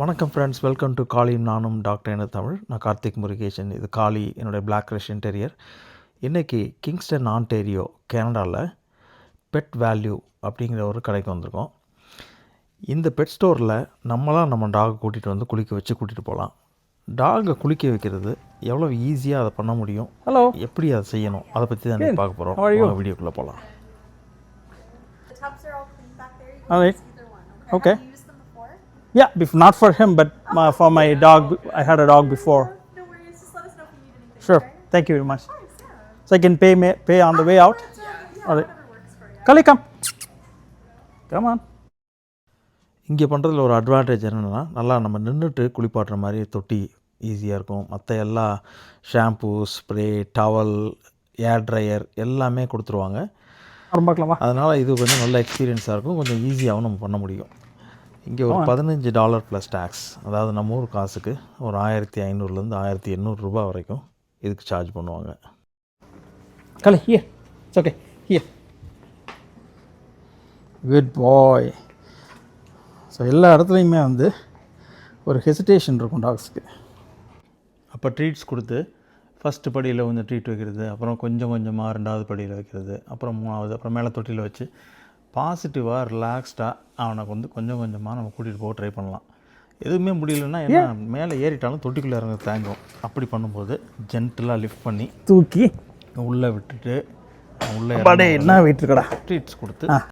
வணக்கம் friends welcome to காளியும் நானும் doctor என தமிழ். நான் கார்த்திக் முருகேசன். இது காளி என்னுடைய பிளாக் ரஷ்யன் டெரியர் இன்றைக்கி கிங்ஸ்டன் ஆன்டேரியோ கனடாவில் பெட் வேல்யூ அப்படிங்கிற ஒரு கடைக்கு வந்திருக்கோம். இந்த பெட் ஸ்டோரில் நம்மளாம் நம்ம டாகை கூட்டிகிட்டு வந்து குளிக்க வச்சு கூட்டிகிட்டு போகலாம் டாகை குளிக்க வைக்கிறது எவ்வளோ ஈஸியாக அதை பண்ண முடியும்? Hello. எப்படி அதை செய்யணும்? அதை பற்றி தான். பார்க்க? போகிறோம் வீடியோக்குள்ளே போகலாம் The Yeah, bef- not for him, but my, for my dog. I had a dog before. No worries. Just let us know if you need anything. Sure. Okay? Thank you very much. Of course, yeah. So I can pay ma- pay on the way out. Yeah, yeah, All right. whatever works for you. Kali, come. Come on. இங்கே பண்ணுறதுல ஒரு advantage என்னென்னா நல்லா நம்ம நின்றுட்டு குளிப்பாட்டுற மாதிரி தொட்டி ஈஸியாக இருக்கும் மற்ற எல்லா shampoo spray towel air dryer எல்லாமே கொடுத்துருவாங்க பார்க்கலாமா அதனால் இது கொஞ்சம் நல்ல எக்ஸ்பீரியன்ஸாக இருக்கும் கொஞ்சம் ஈஸியாகவும் நம்ம பண்ண முடியும் இங்கே ஒரு பதினஞ்சு டாலர் ப்ளஸ் டேக்ஸ் அதாவது நம்ம ஊர் காசுக்கு ஒரு ஆயிரத்தி ஐநூறுலேருந்து ஆயிரத்தி எண்ணூறுரூபா வரைக்கும் இதுக்கு சார்ஜ் பண்ணுவாங்க Kali, here. It's okay. Here. Good boy. So எல்லா இடத்துலையுமே வந்து ஒரு ஹெசிடேஷன் இருக்கும் டாக்ஸ்க்கு அப்போ ட்ரீட்ஸ் கொடுத்து ஃபஸ்ட்டு படியில் கொஞ்சம் ட்ரீட் வைக்கிறது அப்புறம் கொஞ்சம் கொஞ்சமாக ரெண்டாவது படியில் வைக்கிறது அப்புறம் மூணாவது அப்புறம் மேலே தொட்டியில் வச்சு பாசிட்டிவாக ரிலாக்ஸ்டாக அவனை வந்து கொஞ்சம் கொஞ்சமாக நம்ம கூட்டிகிட்டு போக ட்ரை பண்ணலாம். எதுவுமே முடியலன்னா என்ன மேலே ஏறிட்டாலும் தொட்டிக்குள்ளே இறங்க தேங்கும். அப்படி பண்ணும்போது ஜென்டலாக லிஃப்ட் பண்ணி தூக்கி உள்ளே விட்டுட்டு உள்ளே என்ன வெயிட் இருக்கடா ட்ரீட்ஸ் கொடுத்து